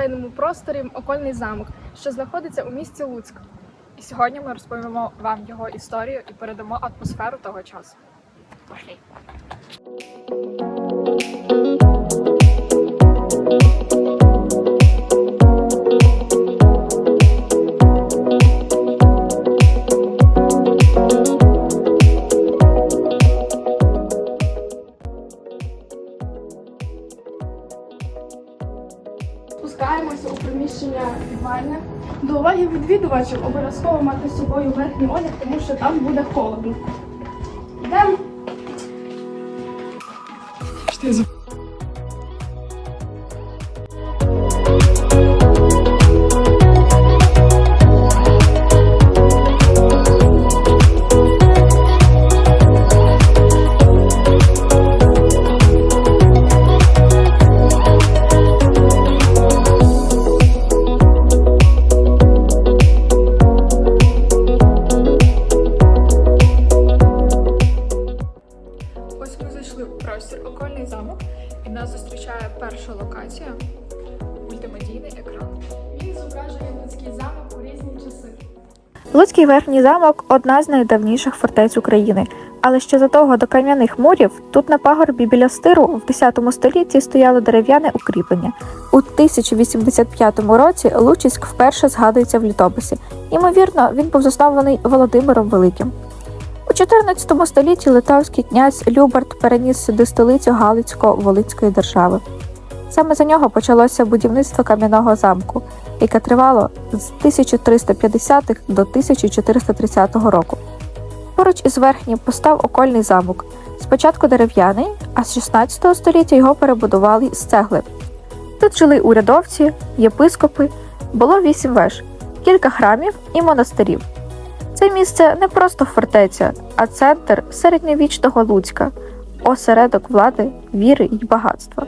музейному просторі Окольний замок, що знаходиться у місті Луцьк. І сьогодні ми розповімо вам його історію і передамо атмосферу того часу. Пошли. Уваги обов'язково мати з собою верхній одяг, тому що там буде холодно. Йдемо. Верхній замок одна з найдавніших фортець України. Але ще задовго до кам'яних мурів тут на пагорбі біля стиру в 10 столітті стояло дерев'яне укріплення. У 1085 році Лучиськ вперше згадується в літописі. Ймовірно, він був заснований Володимиром Великим. У 14 столітті литовський князь Любард переніс сюди столицю Галицько-Волинської держави. Саме за нього почалося будівництво кам'яного замку, яке тривало з 1350-х до 1430 року. Поруч із верхнім постав окольний замок. Спочатку дерев'яний, а з 16 століття його перебудували з цегли. Тут жили урядовці, єпископи, було вісім веж, кілька храмів і монастирів. Це місце не просто фортеця, а центр середньовічного Луцька, осередок влади, віри й багатства.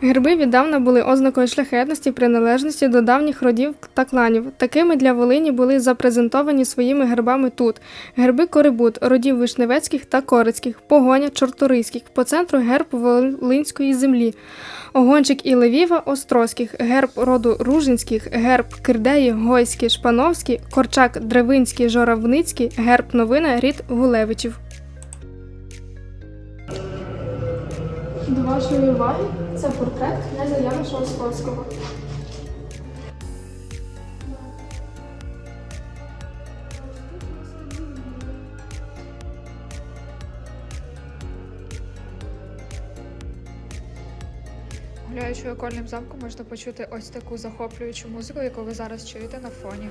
Герби віддавна були ознакою шляхетності приналежності до давніх родів та кланів. Такими для Волині були запрезентовані своїми гербами тут: герби Корибут, родів Вишневецьких та Корицьких, погоня Чорторийських, по центру герб Волинської землі, Огончик і Левіва Острозьких, герб роду Ружинських, герб Кирдеї, Гойські, Шпановські, Корчак, Древинський, Жоравницький, герб Новина, рід Гулевичів. До вашої уваги це портрет князя Яноша Острозького. Гуляючи окольним замком, можна почути ось таку захоплюючу музику, яку ви зараз чуєте на фоні.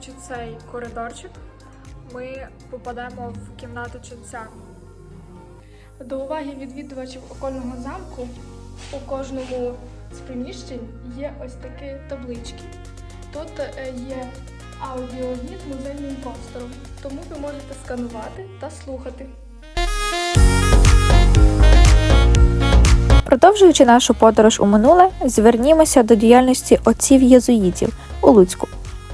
Проходячи цей коридорчик, ми попадемо в кімнату ченця. До уваги відвідувачів окольного замку у кожному з приміщень є ось такі таблички. Тут е, є аудіогід музейним простором, тому ви можете сканувати та слухати. Продовжуючи нашу подорож у минуле, звернімося до діяльності отців єзуїтів у Луцьку.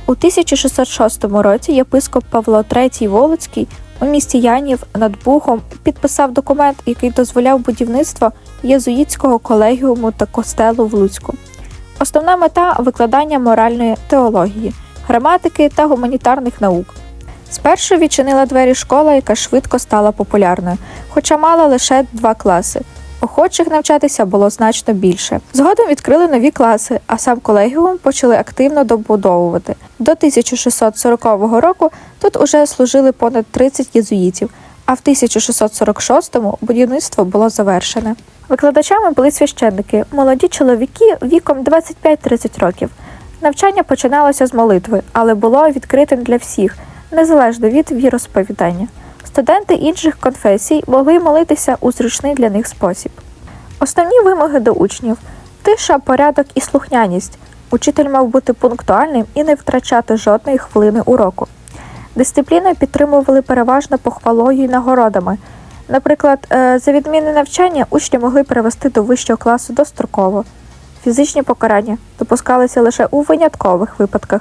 У 1606 році єпископ Павло III Волоцький у місті Янів над Бугом підписав документ, який дозволяв будівництво єзуїтського колегіуму та костелу в Луцьку. Основна мета викладання моральної теології, граматики та гуманітарних наук. Спершу відчинила двері школа, яка швидко стала популярною, хоча мала лише два класи охочих навчатися було значно більше. Згодом відкрили нові класи, а сам колегіум почали активно добудовувати. До 1640 року тут уже служили понад 30 єзуїтів, а в 1646-му будівництво було завершене. Викладачами були священники, молоді чоловіки віком 25-30 років. Навчання починалося з молитви, але було відкритим для всіх, незалежно від віросповідання. Студенти інших конфесій могли молитися у зручний для них спосіб. Основні вимоги до учнів тиша, порядок і слухняність. Учитель мав бути пунктуальним і не втрачати жодної хвилини уроку. Дисципліну підтримували переважно похвалою і нагородами. Наприклад, е, за відмінне навчання учні могли перевести до вищого класу достроково. Фізичні покарання допускалися лише у виняткових випадках,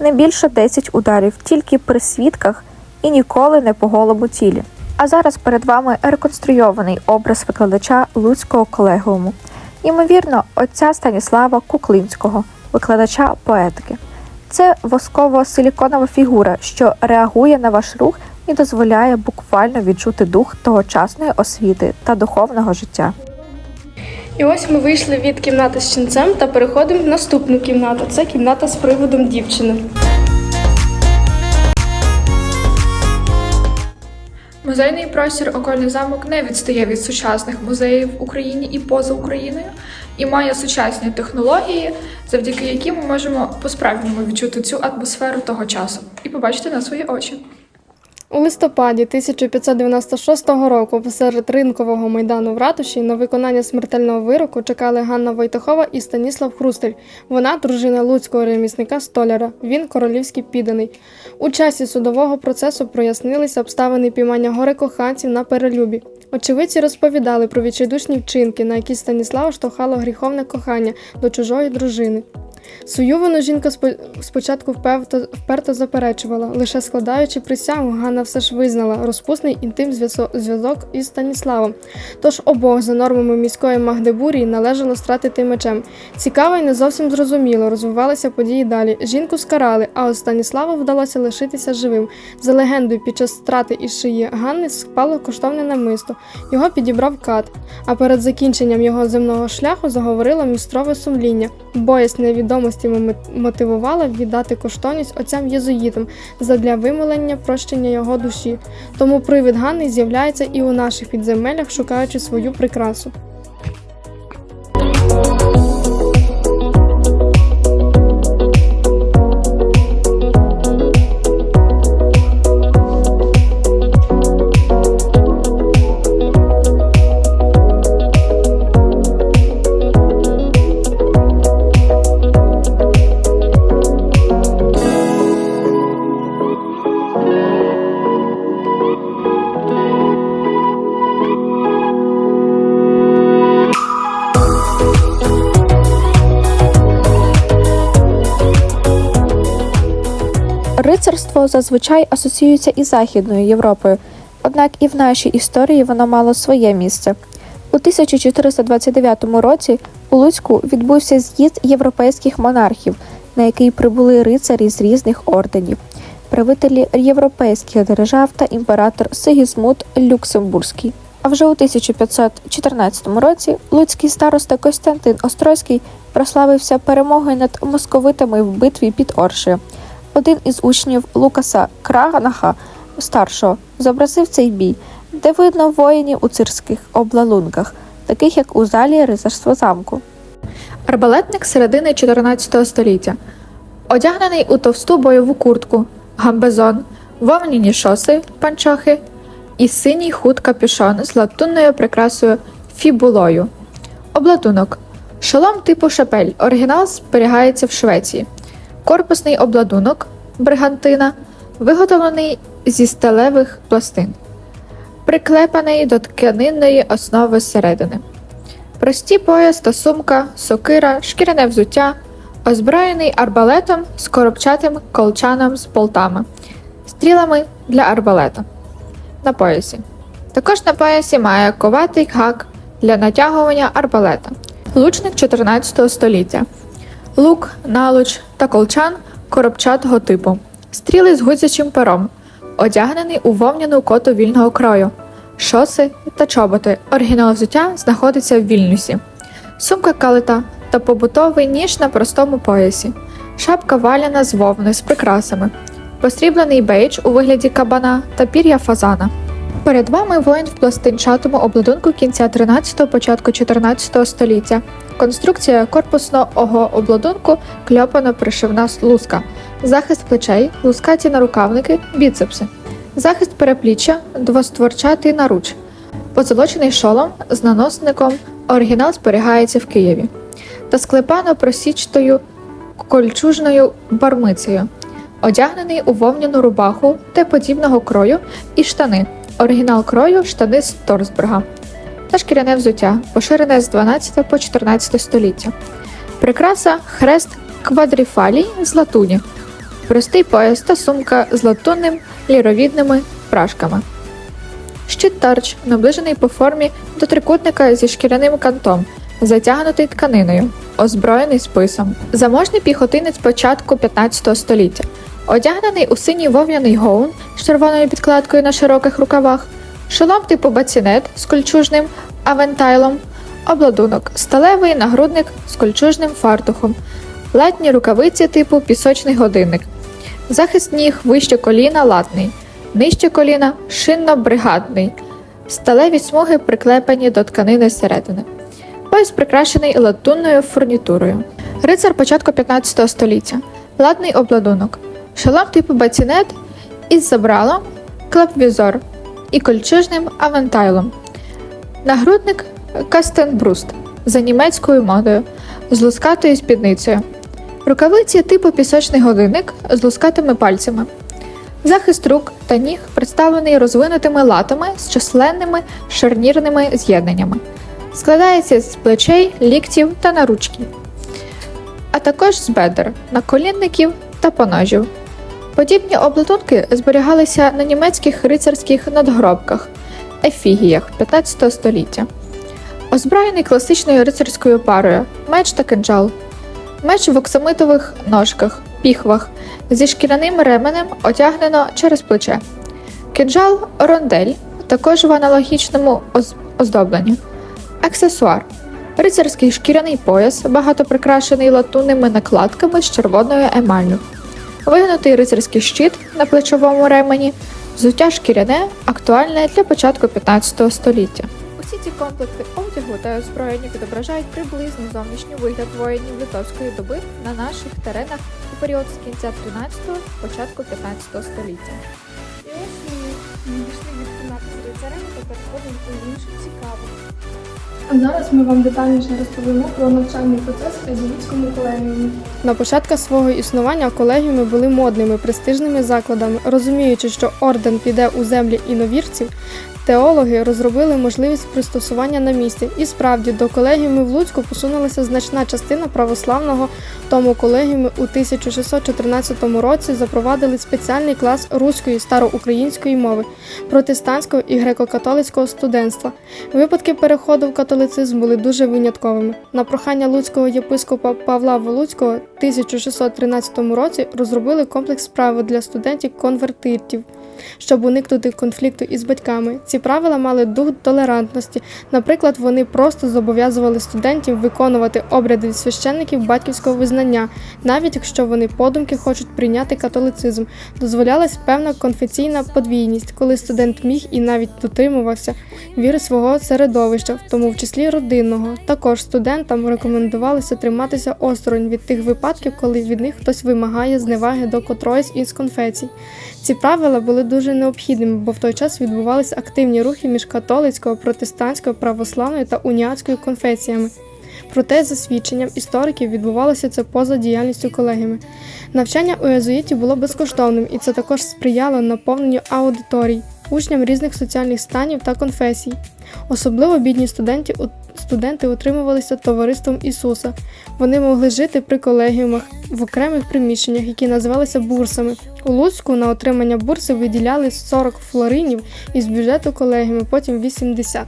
не більше 10 ударів, тільки при свідках і ніколи не по голому тілі. А зараз перед вами реконструйований образ викладача Луцького колегіуму. Ймовірно, отця Станіслава Куклинського, викладача поетики. Це восково-силіконова фігура, що реагує на ваш рух і дозволяє буквально відчути дух тогочасної освіти та духовного життя. І ось ми вийшли від кімнати з ченцем та переходимо в наступну кімнату. Це кімната з приводом дівчини. Музейний простір Окольний замок не відстає від сучасних музеїв в Україні і поза Україною і має сучасні технології, завдяки яким ми можемо по-справжньому відчути цю атмосферу того часу і побачити на свої очі. У листопаді 1596 року посеред ринкового майдану в ратуші на виконання смертельного вироку чекали Ганна Войтахова і Станіслав Хрустель. Вона дружина луцького ремісника столяра. Він королівський підданий. У часі судового процесу прояснилися обставини піймання гори коханців на перелюбі. Очевидці розповідали про відчайдушні вчинки, на які Станіслава штовхало гріховне кохання до чужої дружини. Свою вину жінка спо- спочатку вперто, вперто заперечувала, лише складаючи присягу, Ганна все ж визнала розпусний інтим зв'язо- зв'язок із Станіславом. Тож обох за нормами міської Магдебурії належало стратити мечем. Цікаво і не зовсім зрозуміло розвивалися події далі. Жінку скарали, а от Станіславу вдалося лишитися живим. За легендою, під час страти із шиї Ганни спало коштовне намисто. Його підібрав кат. А перед закінченням його земного шляху заговорило містрове сумління. Боясь невідомості мотивувала віддати коштовність отцям єзуїтам задля вимолення прощення його душі. Тому привид Ганни з'являється і у наших підземеллях, шукаючи свою прикрасу. Зазвичай асоціюється із Західною Європою, однак і в нашій історії воно мало своє місце. У 1429 році у Луцьку відбувся з'їзд європейських монархів, на який прибули рицарі з різних орденів, правителі європейських держав та імператор Сигізмунд Люксембурзький. А вже у 1514 році луцький староста Костянтин Острозький прославився перемогою над московитами в битві під Оршею. Один із учнів Лукаса Краганаха старшого зобразив цей бій, де видно воїнів у цирських облалунках, таких як у залі рицарства замку. Арбалетник середини 14 століття, одягнений у товсту бойову куртку, гамбезон, вовняні шоси, панчохи і синій худ капюшон з латунною прикрасою фібулою. Обладунок. Шолом типу шапель. Оригінал зберігається в Швеції. Корпусний обладунок бригантина, виготовлений зі сталевих пластин, приклепаний до тканинної основи зсередини. Прості пояс та сумка, сокира, шкіряне взуття, озброєний арбалетом з коробчатим колчаном з болтами, стрілами для арбалета. На поясі. Також на поясі має коватий гак для натягування арбалета. Лучник 14 століття. Лук, налуч та колчан коробчатого типу. Стріли з гудзячим пером, одягнений у вовняну коту вільного крою, шоси та чоботи. Оригінал взуття знаходиться в Вільнюсі. Сумка калита та побутовий ніж на простому поясі. Шапка валяна з вовни з прикрасами. Посріблений бейдж у вигляді кабана та пір'я фазана. Перед вами воїн в пластинчатому обладунку кінця 13-го, початку 14 століття. Конструкція корпусного обладунку кльопана пришивна луска, захист плечей, лускаті нарукавники, біцепси, захист перепліччя, двостворчатий наруч, позолочений шолом з наносником. Оригінал зберігається в Києві та склепано просічтою кольчужною бармицею, одягнений у вовняну рубаху та подібного крою і штани. Оригінал крою штани з Торсберга та шкіряне взуття, поширене з 12 по 14 століття. Прикраса хрест квадріфалій з латуні, простий пояс та сумка з латунним ліровідними прашками. Щит тарч, наближений по формі до трикутника зі шкіряним кантом, затягнутий тканиною, озброєний списом. Заможний піхотинець початку 15 століття, одягнений у синій вовняний гоун з червоною підкладкою на широких рукавах, шолом типу бацінет з кольчужним авентайлом, обладунок, сталевий нагрудник з кольчужним фартухом, латні рукавиці типу пісочний годинник, захист ніг вище коліна латний, нижче коліна шинно-бригадний, сталеві смуги приклепані до тканини зсередини. Пояс прикрашений латунною фурнітурою. Рицар початку 15 століття. Ладний обладунок. Шолом типу бацінет із забралом, клапвізор і кольчужним авентайлом. Нагрудник Кастенбруст за німецькою модою з лускатою спідницею. Рукавиці типу пісочний годинник з лускатими пальцями. Захист рук та ніг представлений розвинутими латами з численними шарнірними з'єднаннями. Складається з плечей, ліктів та наручків, а також з бедер, наколінників та поножів. Подібні обладунки зберігалися на німецьких рицарських надгробках ефігіях 15 століття. Озброєний класичною рицарською парою меч та кинджал, меч в оксамитових ножках, піхвах зі шкіряним ременем одягнено через плече. Кинджал рондель, також в аналогічному оз- оздобленні. Аксесуар. Рицарський шкіряний пояс, багато прикрашений латунними накладками з червоною емаллю. Вигнутий рицарський щит на плечовому ремені, взуття шкіряне, актуальне для початку 15 століття. Усі ці комплекти одягу та озброєння відображають приблизний зовнішній вигляд воїнів литовської доби на наших теренах у період з кінця 13-го, початку 15 століття. Ми відійшли від кімнати з рицарем та переходимо до інших цікавих. А зараз ми вам детальніше розповімо про навчальний процес в Езівському колегіумі. На початку свого існування колегіуми були модними престижними закладами. Розуміючи, що орден піде у землі іновірців, теологи розробили можливість пристосування на місці. І справді до колегіуму в Луцьку посунулася значна частина православного, тому колегіуми у 1614 році запровадили спеціальний клас руської староукраїнської мови, протестантського і греко-католицького студентства. Випадки переходу в католицизм були дуже винятковими. На прохання луцького єпископа Павла Волуцького в 1613 році розробили комплекс правил для студентів-конвертитів. Щоб уникнути конфлікту із батьками, ці правила мали дух толерантності. Наприклад, вони просто зобов'язували студентів виконувати обряди від священників батьківського визнання, навіть якщо вони подумки хочуть прийняти католицизм. Дозволялась певна конфесійна подвійність, коли студент міг і навіть дотримувався віри свого середовища, в тому в числі родинного. Також студентам рекомендувалося триматися осторонь від тих випадків, коли від них хтось вимагає зневаги до котроїсь із конфесій. Ці правила були дуже необхідними, бо в той час відбувалися активні рухи між католицькою, протестантською, православною та уніатською конфесіями. Проте, за свідченням істориків, відбувалося це поза діяльністю колегіями. Навчання у єзуїтів було безкоштовним, і це також сприяло наповненню аудиторій, учням різних соціальних станів та конфесій. Особливо бідні студенти, студенти утримувалися товариством Ісуса. Вони могли жити при колегіумах в окремих приміщеннях, які називалися бурсами. У Луцьку на отримання бурси виділяли 40 флоринів із бюджету колегіуму, потім 80.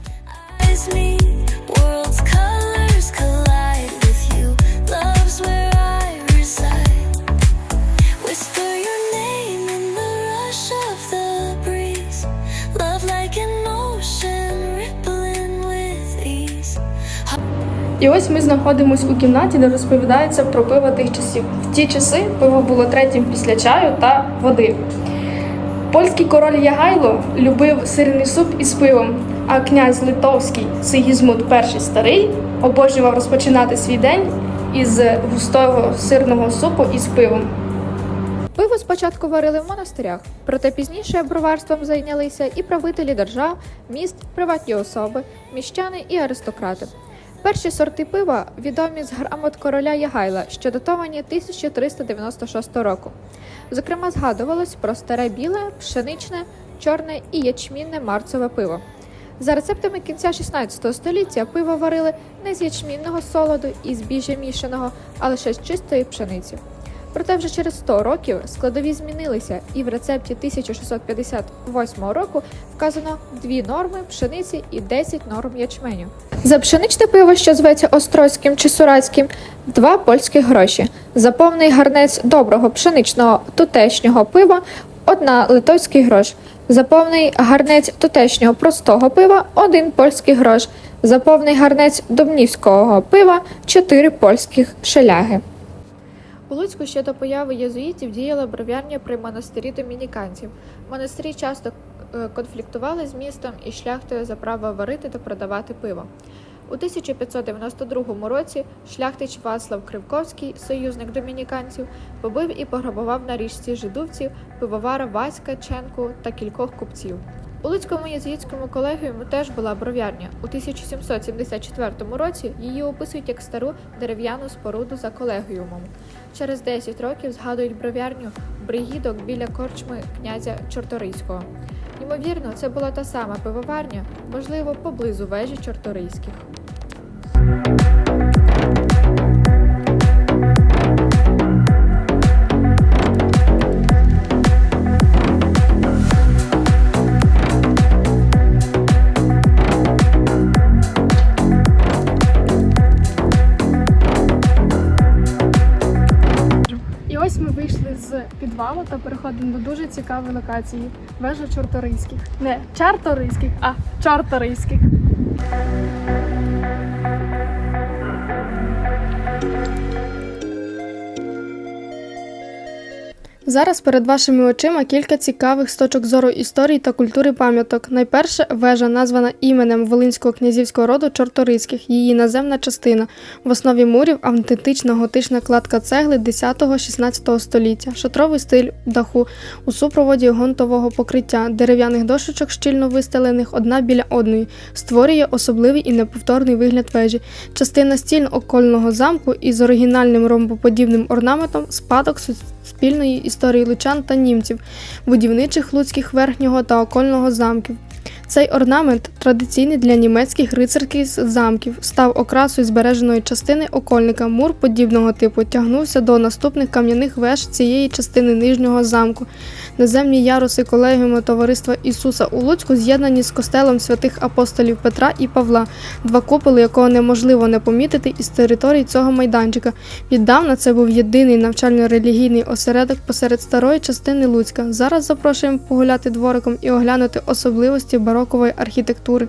І ось ми знаходимося у кімнаті, де розповідається про пиво тих часів. В ті часи пиво було третім після чаю та води. Польський король Ягайло любив сирний суп із пивом, а князь Литовський Сигізмунд І старий обожнював розпочинати свій день із густого сирного супу із пивом. Пиво спочатку варили в монастирях, проте пізніше броварством зайнялися і правителі держав, міст, приватні особи, міщани і аристократи. Перші сорти пива відомі з грамот короля Ягайла, що датовані 1396 року. Зокрема, згадувалось про старе біле, пшеничне, чорне і ячмінне марцеве пиво. За рецептами кінця 16 століття пиво варили не з ячмінного солоду і збіжжя мішаного, а лише з чистої пшениці. Проте вже через 100 років складові змінилися, і в рецепті 1658 року вказано дві норми пшениці і 10 норм ячменю. За пшеничне пиво, що зветься острозьким чи сурацьким, два польські гроші. За повний гарнець доброго пшеничного тутешнього пива одна литовський грош. За повний гарнець тутешнього простого пива один польський грош. За повний гарнець домнівського пива чотири польських шеляги. Луцьку ще до появи єзуїтів діяла бров'ярня при монастирі домініканців. Монастирі часто е, конфліктували з містом і шляхтою за право варити та продавати пиво. У 1592 році шляхтич Вацлав Кривковський, союзник домініканців, побив і пограбував на річці жидовців пивовара Васька Ченку та кількох купців. У Луцькому єзуїтському колегіумі теж була бров'ярня. У 1774 році її описують як стару дерев'яну споруду за колегіумом. Через 10 років згадують бров'ярню Бригідок біля корчми князя Чорторийського. Ймовірно, це була та сама пивоварня, можливо, поблизу вежі Чорторийських. Підвалу та переходимо до дуже цікавої локації вежа Чорторийських. Не Чарторийських, а Чарторийських. Зараз перед вашими очима кілька цікавих з точок зору історії та культури пам'яток. Найперше вежа, названа іменем Волинського князівського роду Чорторийських, її наземна частина. В основі мурів автентична готична кладка цегли 10-16 століття, шатровий стиль даху у супроводі гонтового покриття, дерев'яних дошечок, щільно вистелених одна біля одної, створює особливий і неповторний вигляд вежі. Частина стін окольного замку із оригінальним ромбоподібним орнаментом спадок спільної історії лучан та німців, будівничих луцьких верхнього та окольного замків. Цей орнамент, традиційний для німецьких рицарських замків, став окрасою збереженої частини окольника. Мур подібного типу тягнувся до наступних кам'яних веж цієї частини нижнього замку. Наземні яруси колегіуму Товариства Ісуса у Луцьку з'єднані з костелом святих апостолів Петра і Павла, два куполи, якого неможливо не помітити із території цього майданчика. Віддавна це був єдиний навчально-релігійний осередок посеред старої частини Луцька. Зараз запрошуємо погуляти двориком і оглянути особливості барокової архітектури.